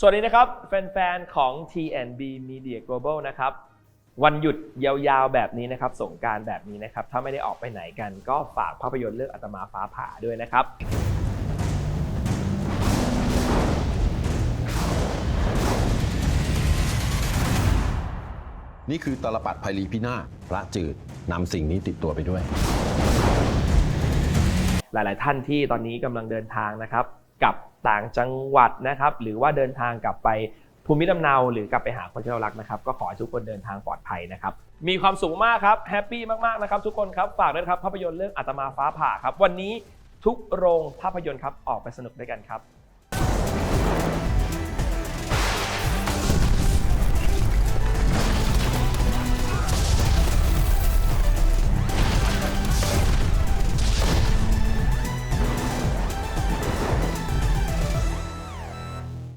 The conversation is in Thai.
สวัสดีนะครับ แฟนๆ ของ TNB Media Global นะครับ วันหยุดยาวๆ แบบนี้นะครับสงกรารแบบนี้นะครับ ถ้าไม่ได้ออกไปไหนกันก็ฝากภาพยนตร์เรื่องอาตมาฟ้าผ่าด้วยนะครับ นี่คือตลปัดภัยรีพินาศพระจืดนำสิ่งนี้ติดตัวไปด้วย หลายๆท่านที่ตอนนี้กำลังเดินทางนะครับ กับต่างจังหวัดนะครับ หรือว่าเดินทางกลับไปภูมิลำเนาหรือกลับไปหาคนที่เรารักนะครับ ก็ขอให้ทุกคนเดินทางปลอดภัยนะครับ มีความสุขมากครับแฮปปี้มากๆนะครับทุกคนครับฝากด้วยครับภาพยนตร์เรื่องอาตมาฟ้าผ่าครับ วันนี้ทุกโรงภาพยนตร์ครับออกไปสนุกด้วยกันครับ